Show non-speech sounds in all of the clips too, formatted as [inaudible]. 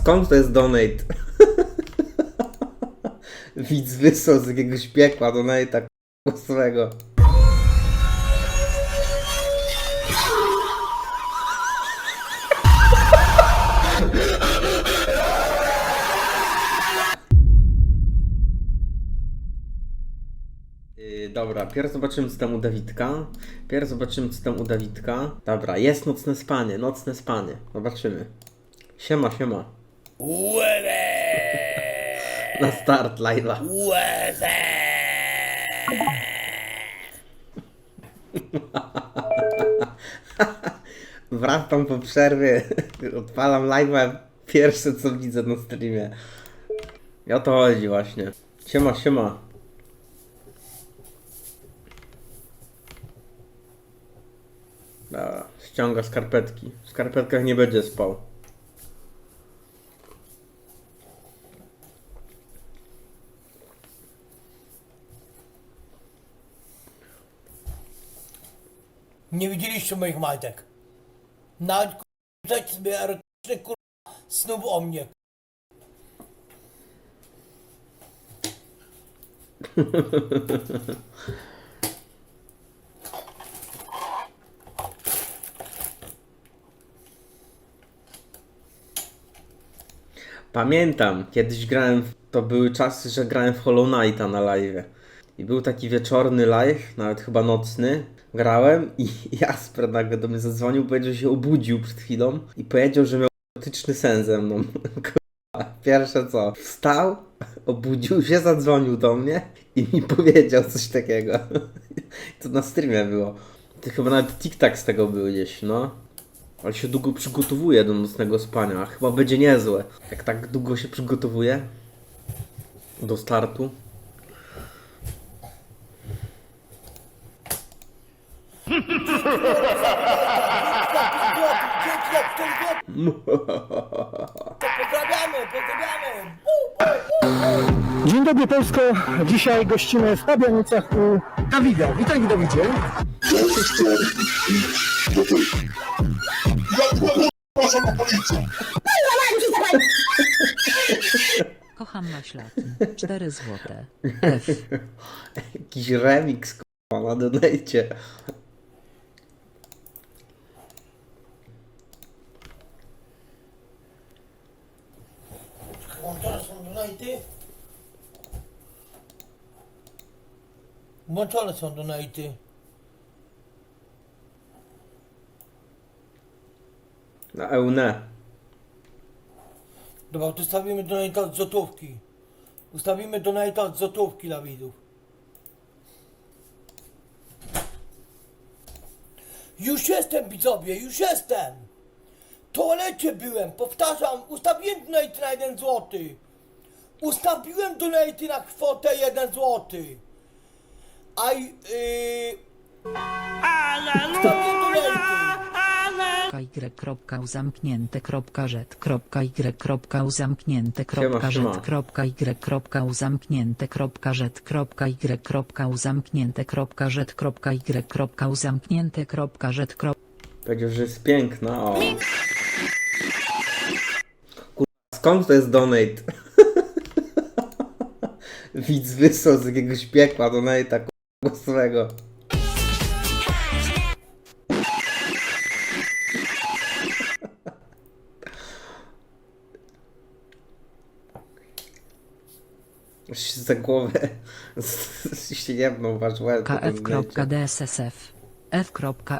skąd to jest donate? [laughs] Widz wysłał z jakiegoś piekła donate'a głosowego. Yy, [laughs] Dobra, pierw zobaczymy co tam u Dawidka. Pierw zobaczymy co tam u Dawidka. Dobra, jest nocne spanie, nocne spanie. Zobaczymy. Siema, siema. Na start live'a. Wracam po przerwie, odpalam live'a, pierwsze co widzę na streamie. I o to chodzi właśnie. Siema, siema. Dobra, ściąga skarpetki. W skarpetkach nie będzie spał. Nie widzieliście moich majtek. Nawet kurczę sobie erotyczny kurwa snów o mnie. Pamiętam, kiedyś grałem, w, to były czasy, że grałem w Hollow Knighta na live. I był taki wieczorny live, nawet chyba nocny. Grałem i [laughs] Jasper nagle do mnie zadzwonił, powiedział, że się obudził przed chwilą i powiedział, że miał erotyczny sen ze mną. [laughs] Pierwsze co, wstał, obudził się, zadzwonił do mnie i mi powiedział coś takiego. [laughs] To na streamie było. To chyba nawet TikTok z tego był gdzieś, no. Ale się długo przygotowuje do nocnego spania. Chyba będzie niezłe. Jak tak długo się przygotowuje do startu. Dzieci jak ten głos. To pozdrawiamy, pozdrawiamy. Dzień dobry Polsko. Dzisiaj gościmy w Pabianicach u Dawida. Witaj Dawidzie. Kocham maślaki. 4 złote. F. [laughs] Jakiś remix k***a, na donajcie. Włączone donaty. Włączone są donaty. Na Eune. Dobra, to ustawimy donata od złotówki. Ustawimy donata od złotówki dla widzów. Już jestem widzowie, już jestem! W toalecie byłem, powtarzam, ustawiłem donate na 1 złoty. Ustawiłem donate na kwotę 1 złoty. A yy... Ustawiłem donate. Y. kropka zamknięte kropka rzet kropka Y kropka zamknięte kropka siema. rzet kropka Y kropka zamknięte kropka rzet kropka Y kropka zamknięte kropka rzet kropka Y kropka zamknięte kropka rzet kropka Powiedział, że jest piękna. O. Kurwa, skąd to jest donate? Widz wysłał z jakiegoś piekła donate'a k***a, głosowego. Się za głowę [laughs] się jebnął wasz łeb. KF.DSSF F.F.F.SS.A.V.B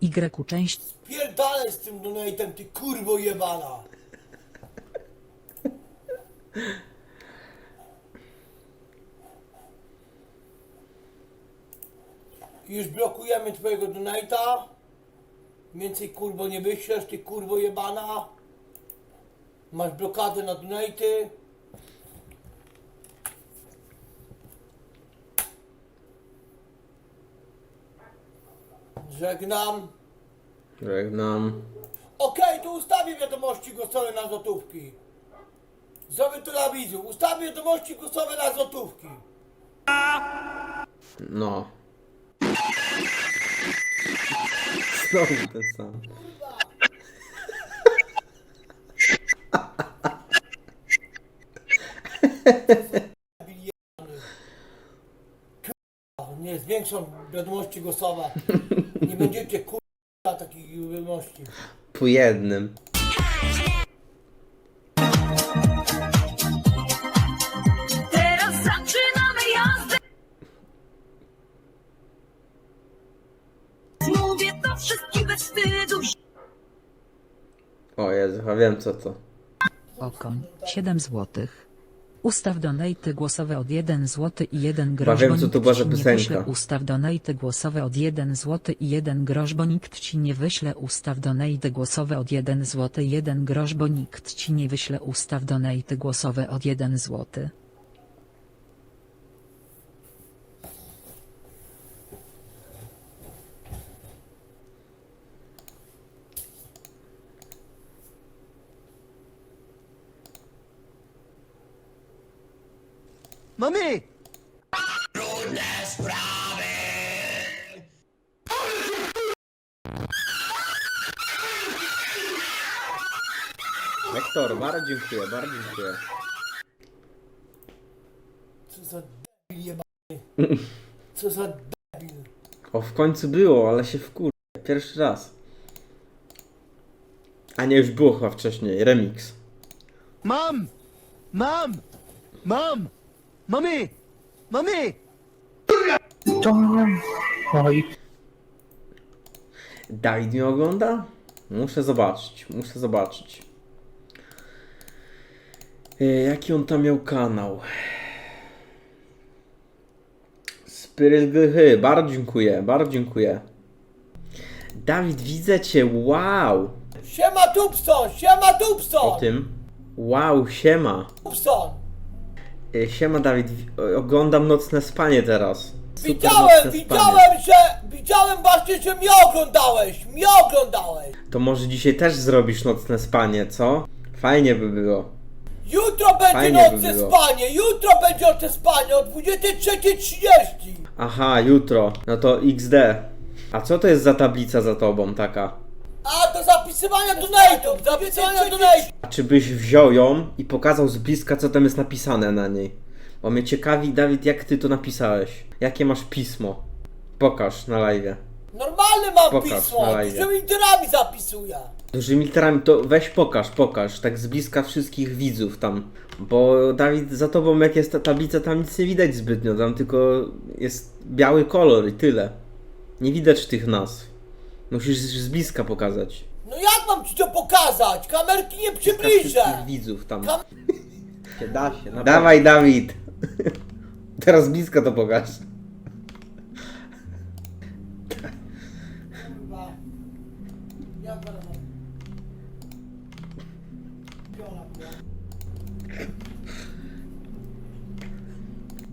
Y część Pierdalaj z tym donatem, ty kurwo jebana! Już blokujemy twojego donata. Więcej kurwo nie wyślesz, ty kurwo jebana. Masz blokadę na donaty. Żegnam. Żegnam. Okej, to ustawię wiadomości głosowe na złotówki. Zrobię to dla widzów. Ustawię wiadomości głosowe na złotówki. No. Znowu ten sam. Nie zwiększą wiadomości głosowe. Nie będziecie kurwa takich wiadomości. Po jednym. O Jezu, ja wiem co to. Okoń 7 złotych. Ustaw donaty głosowe od 1 zł i 1 grosz, bo co to nikt była za ci nie piosenka. wyśle. Ustaw donaty głosowe od 1 zł i 1 grosz, bo nikt ci nie wyśle. Ustaw donaty głosowe od 1 zł i 1 grosz, bo nikt ci nie wyśle. Ustaw donaty głosowe od 1 zł. Mami! Lektor, bardzo dziękuję, bardzo dziękuję. Co za debil jebany. Co za debil. O, w końcu było, ale się wkur... Pierwszy raz. A nie, już było chyba wcześniej. Remix. Mam! Mam! Mam! Mami! Mami! Oj. Dawid mnie ogląda? Muszę zobaczyć, muszę zobaczyć. E, Jaki on tam miał kanał? Spirit Gry, bardzo dziękuję, bardzo dziękuję. Dawid, widzę cię, wow! Siema Tubson, siema O Tubson! tym. Wow, siema. Tubson! E, Siema Dawid, wi- oglądam Nocne Spanie teraz. Super Widziałem, Nocne widziałem, że... Widziałem właśnie, że mnie oglądałeś! Mnie oglądałeś! To może dzisiaj też zrobisz Nocne Spanie, co? Fajnie by było. Jutro będzie Fajnie by było. spanie! Jutro będzie noce spanie o 23.30! Aha, jutro. No to XD. A co to jest za tablica za tobą taka? Zapisywania donate'ów! Zapisywania donate'ów! Czy byś wziął ją i pokazał z bliska, co tam jest napisane na niej? Bo mnie ciekawi, Dawid, jak ty to napisałeś? Jakie masz pismo? Pokaż na live. Normalne mam Pokaż na pismo! live. Dużymi literami zapisuję! Dużymi literami to weź pokaż, pokaż, tak z bliska wszystkich widzów tam. Bo Dawid, za tobą jak jest ta tablica, tam nic nie widać zbytnio, tam tylko jest biały kolor i tyle. Nie widać tych nazw. Musisz z bliska pokazać. No jak mam ci to pokazać? Kamerki nie Wszystkich przybliżę! widzów tam. Kam- Się da się. Dawaj, Dawid! Teraz z bliska to pokaż. Kurwa. Ja będę- Piola, piola.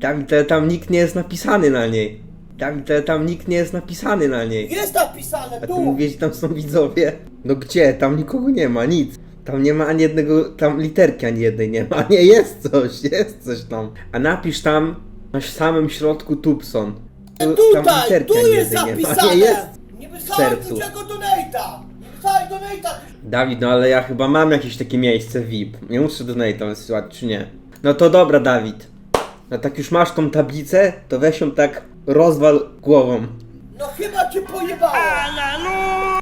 Dawid, ale tam nikt nie jest napisany na niej. Dawid, ale tam nikt nie jest napisany na niej. Jest napisane A ty tu! mówisz, że tam są widzowie? No gdzie? Tam nikogo nie ma, nic. Tam nie ma ani jednego, tam literki ani jednej nie ma. [laughs] Nie, jest coś, jest coś tam. A napisz tam na samym środku Tubson. Tu- tam Tutaj! literki Tu ani jest jednej nie ma. [laughs] Nie jest. Nie wysłałem sercu. niczego donate'a! Nie wysłałem donate'a! Dawid, no ale ja chyba mam jakieś takie miejsce VIP. Nie muszę donate'a wysyłać, czy nie? No to dobra, Dawid. No tak już masz tą tablicę, to weź ją tak rozwal głową. No chyba cię pojebało! [laughs]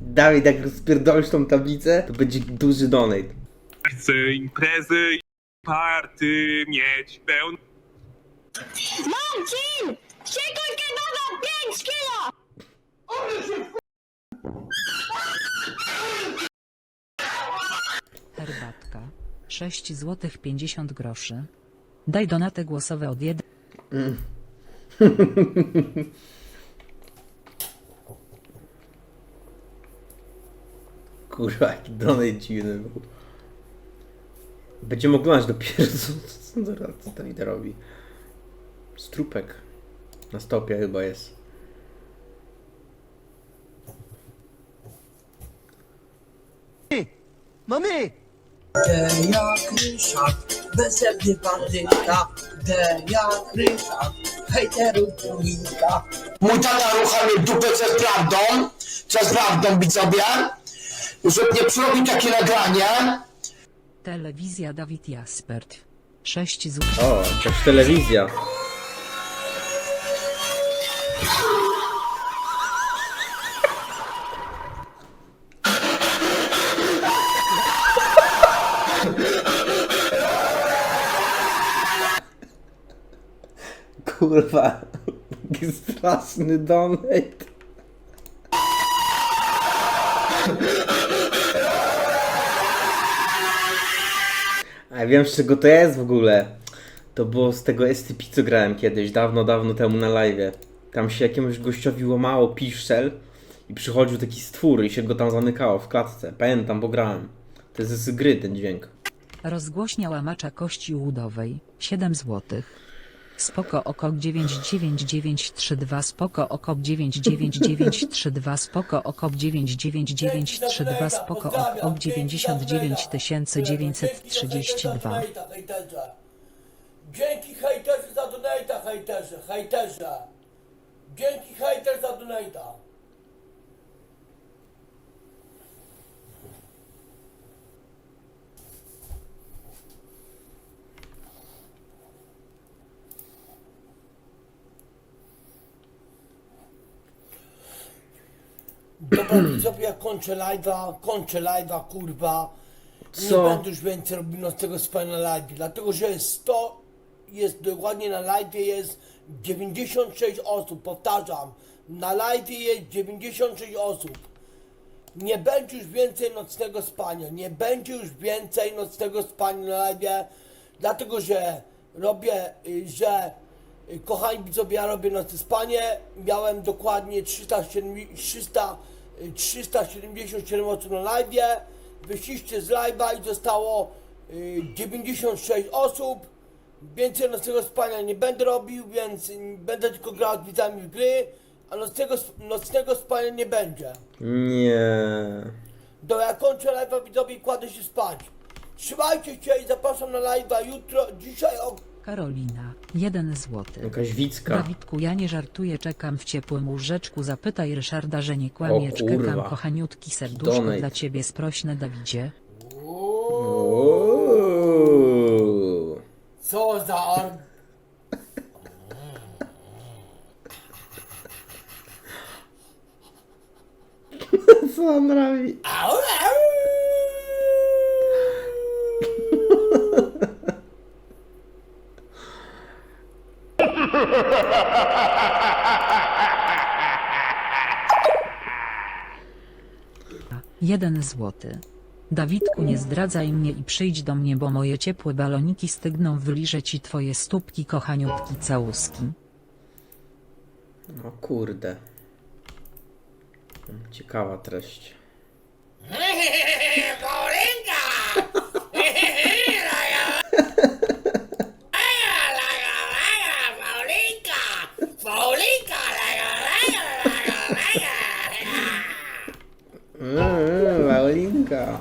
Dawid, jak rozpierdolisz tą tablicę, to będzie duży donate. Chcę imprezy i party mieć pełno. Marcin! Szykuj kebaba 5 kilo! Herbatka 6 zł 50 groszy. Daj donate głosowe od 1 [laughs] Kurwa, jaki donate dziwny był. Będziemy oglądać dopiero, co, co, co, co Dawid robi. Strupek. Na stopie chyba jest. Mami! De jak Ryszard, bezemny bandyta, de jak Ryszard, hejterów Paulinka. Mój tata rucha mnie w dupę, co jest prawdą, co jest prawdą, widzowie, że nie przyrobi takie nagranie. Telewizja Dawid Jaspert. 6 zł. O, jakaś telewizja. Kurwa, jaki straszny donate. A wiem z czego to jest w ogóle. To było z tego STP, co grałem kiedyś, dawno, dawno temu na live. Tam się jakiemuś gościowi łamało piszczel i przychodził taki stwór i się go tam zamykało w klatce. Pamiętam, bo grałem. To jest z gry ten dźwięk. Rozgłośnia łamacza kości łudowej. 7 zł. Spoko okok 99932 spoko okok 99932 spoko okok 99932 spoko okok 99932 Dzięki hejterzy za donata, hejterzy, hejterze. Dzięki hejter za donata. Dobra, widzowie, ja kończę live'a, kończę live'a, kurwa. Nie Co? będę już więcej robił tego spania na live, dlatego że jest 100, jest dokładnie na live jest 96 osób, powtarzam, na live jest 96 osób. Nie będzie już więcej nocnego spania, nie będzie już więcej nocnego spania na live, dlatego że robię, y, że kochani widzowie, ja robię nocne spanie, miałem dokładnie 307, 300, y, 377 osób na live, wyszliście z live'a i zostało y, 96 osób, więcej nocnego spania nie będę robił, więc y, będę tylko grał z widzami w gry, a nocnego, nocnego spania nie będzie. Nie. Dobra, ja kończę live'a widzowie i kładę się spać. Trzymajcie się i zapraszam na live'a jutro, dzisiaj o Karolina. 1 zł. Jakaś wicka. Dawidku, ja nie żartuję, czekam w ciepłym łóżeczku. Zapytaj Ryszarda, że nie kłamie. O kurwa. Czekam, kochaniutki serduszko Donate. dla ciebie sprośne, Dawidzie. Uuu. Co za ar... [laughs] Co on robi? Au, au! Jeden złoty. Dawidku, nie zdradzaj mnie i przyjdź do mnie, bo moje ciepłe baloniki stygną. Wyliżę ci twoje stópki, kochaniutki całuski. O kurde. Ciekawa treść. Laulinka.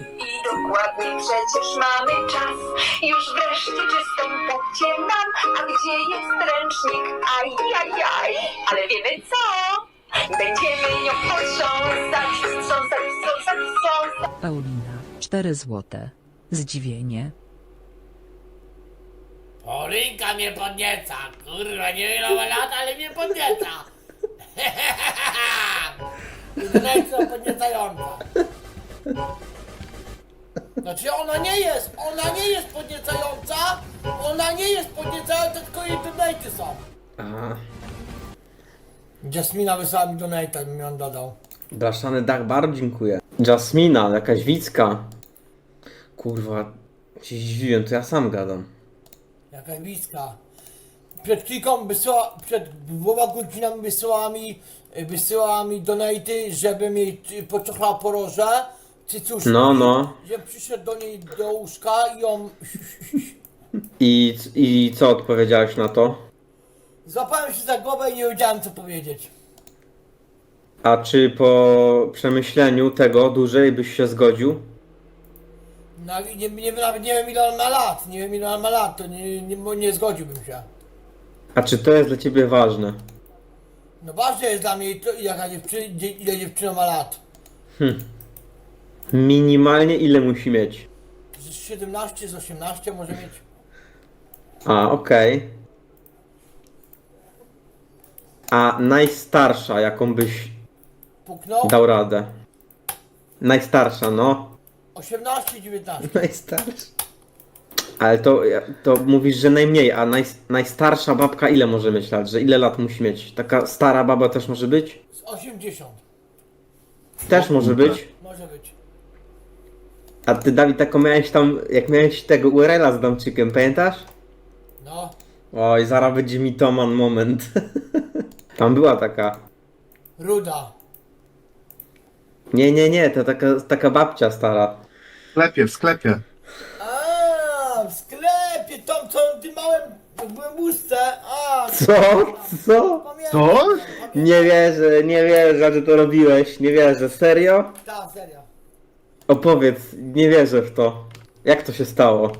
I dokładnie przecież mamy czas. Już wreszcie czystą popcie mam. A gdzie jest ręcznik? Ajajaj. Ale wiemy co? Będziemy ją potrząsać, wstrząsać, wstrząsać, wstrząsać. Paulina. 4 złote. Zdziwienie. Polinka mnie podnieca, kurwa, nie wiem ile ma lat, ale mnie podnieca. [laughs] Jedyna podniecająca. Znaczy ona nie jest, ona nie jest podniecająca, ona nie jest podniecająca, tylko jej donaty są. Aha. Jasmina wysłała mi donata, bym ją dodał. Blaszany bardzo dziękuję. Jasmina, jakaś wicka. Kurwa, się zdziwiłem, to ja sam gadam. Jaka bliska. Przed chwilką wysyła, przed dwoma godzinami wysyłała mi, wysyłała mi donaty, żeby mi y, pociągnęła poroże, cycuszki. No, no. Ja przyszedł do niej do łóżka i ją... I, I co odpowiedziałeś na to? Złapałem się za głowę i nie wiedziałem co powiedzieć. A czy po przemyśleniu tego dłużej byś się zgodził? No, nie, nie, nawet nie wiem ile on ma lat, nie wiem ile on ma lat, to nie, nie, nie zgodziłbym się. A czy to jest dla ciebie ważne? No ważne jest dla mnie, to, jaka dziewczyna, ile dziewczyna ma lat. Minimalnie ile musi mieć? Z 17, z 18 może mieć. A, okej. A najstarsza, jaką byś Puknął? dał radę? Najstarsza, no. 18, 19. [laughs] Najstarsza. Ale to, to mówisz, że najmniej, a naj, najstarsza babka ile może mieć lat? Że ile lat musi mieć? Taka stara baba też może być? Z 80. Też może być. Może być. A ty, Dawid, taką miałeś tam, jak miałeś tego URL-a z Damczykiem, pamiętasz? No. Oj, zaraz będzie mi Toman moment. [laughs] Tam była taka. Ruda. Nie, nie, nie, to taka, taka babcia stara. W sklepie, w sklepie. A, w sklepie, w tym małym łusce. A, Co? Co? pamiętam. Co? Pamiętam. Nie wierzę, nie wierzę, że to robiłeś. Nie wierzę. Serio? Tak, serio. Opowiedz, nie wierzę w to. Jak to się stało?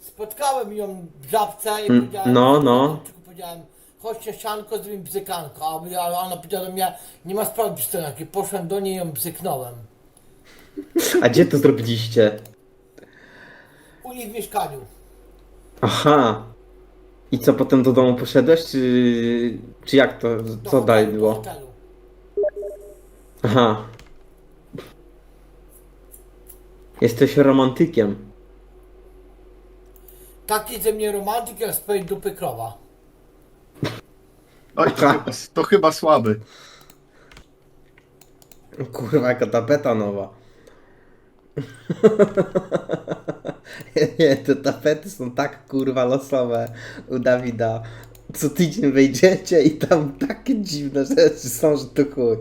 Spotkałem ją w żabce i Mm, powiedziałem, no, no. powiedziałem, chodźcie sianko, zrobimy bzykanko, a ona powiedziała do mnie, nie ma sprawy bzykanki, poszłem do niej i ją bzyknąłem. A gdzie to zrobiliście? U nich w mieszkaniu. Aha. I co, potem do domu poszedłeś, czy, czy jak to, Do co dalej było? Hotelu. Aha. Jesteś romantykiem. Taki ze mnie romantyk jak z twojej dupy krowa. Oj, to, chyba, to chyba słaby. Kurwa, jaka tapeta nowa. [laughs] Nie, te tapety są tak kurwa losowe u Dawida. Co tydzień wejdziecie i tam takie dziwne rzeczy są, że to chuj.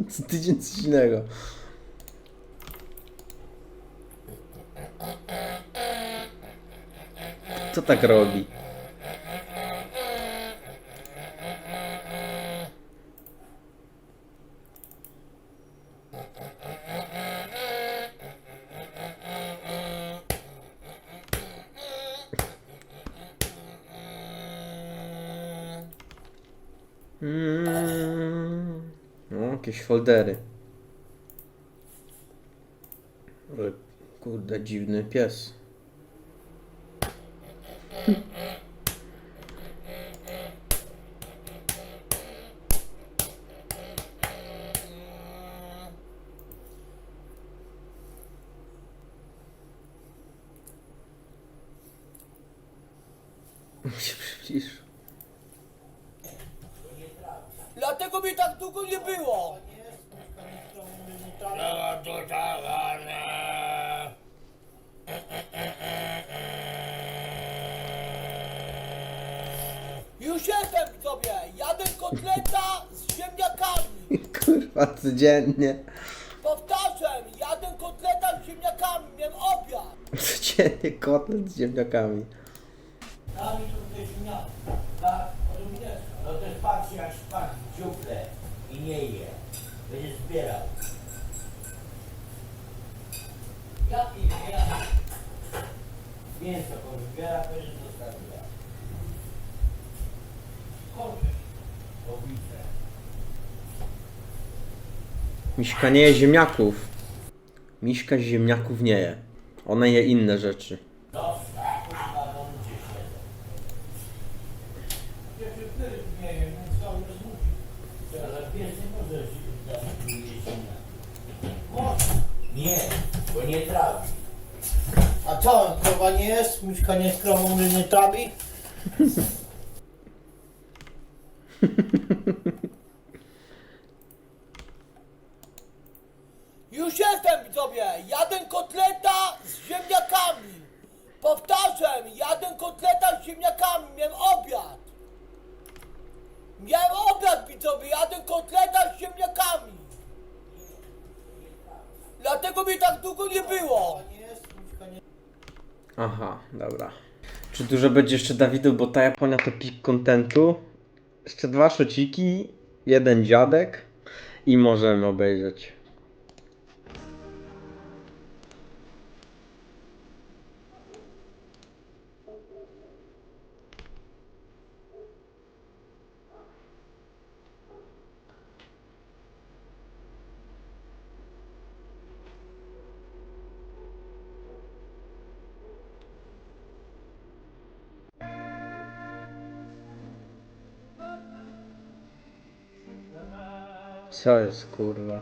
[laughs] Co tydzień coś innego. Co tak robi? Ale kurde, dziwny pies. Kurwa, codziennie. Powtarzam, jadę kotleta z ziemniakami, miałem obiad. Codziennie kotlet z ziemniakami. Mi tu te ziemniaki, tak? Rozumiesz? No też patrzy jak szpak w dziuplę i nie je. Będzie zbierał. Jaki ziemniaki? Mięso pozbiera, będzie zostawia. Kończę. Obice. Miśka nie je ziemniaków. Miśka ziemniaków nie je. Ona je inne rzeczy. Nie bo nie trawi. A co, krowa nie jest? Miszka nie jest krową, nie trabi? Już jestem widzowie, jadę kotleta z ziemniakami. Powtarzam, jadę kotleta z ziemniakami, miałem obiad. Miałem obiad widzowie, jadę kotleta z ziemniakami. Dlatego mi tak długo nie było. Aha, dobra. Czy dużo będzie jeszcze Dawidów, bo ta Japonia to pik kontentu. Jeszcze dwa szociki, jeden dziadek i możemy obejrzeć. Co jest kurwa?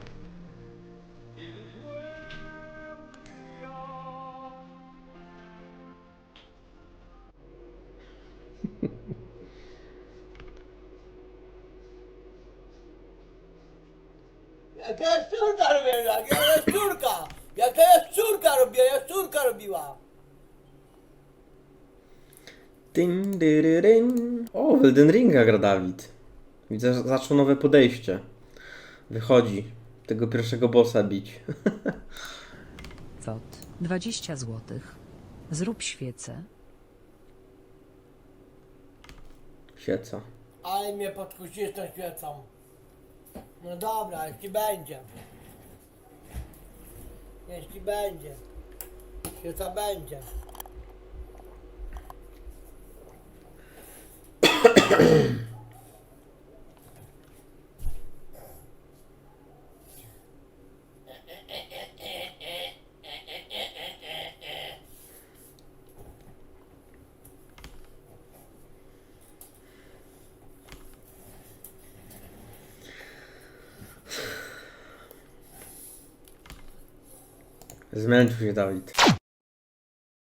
Jaka jest córka robiła? Jaka jest córka? Jaka jest córka robiła? Jak córka robiła? Dyn, dyry, ryn. O, w Elden Ringa gra Dawid. Widzę, że zaczął nowe podejście. Wychodzi. Tego pierwszego bossa bić. Kwot 20 zł. Zrób świecę. Sieca. Ale mnie podkusisz tą świecą. No dobra, jeśli będzie. Jeśli będzie. Świeca będzie. [coughs] Zmęczył się Dawid.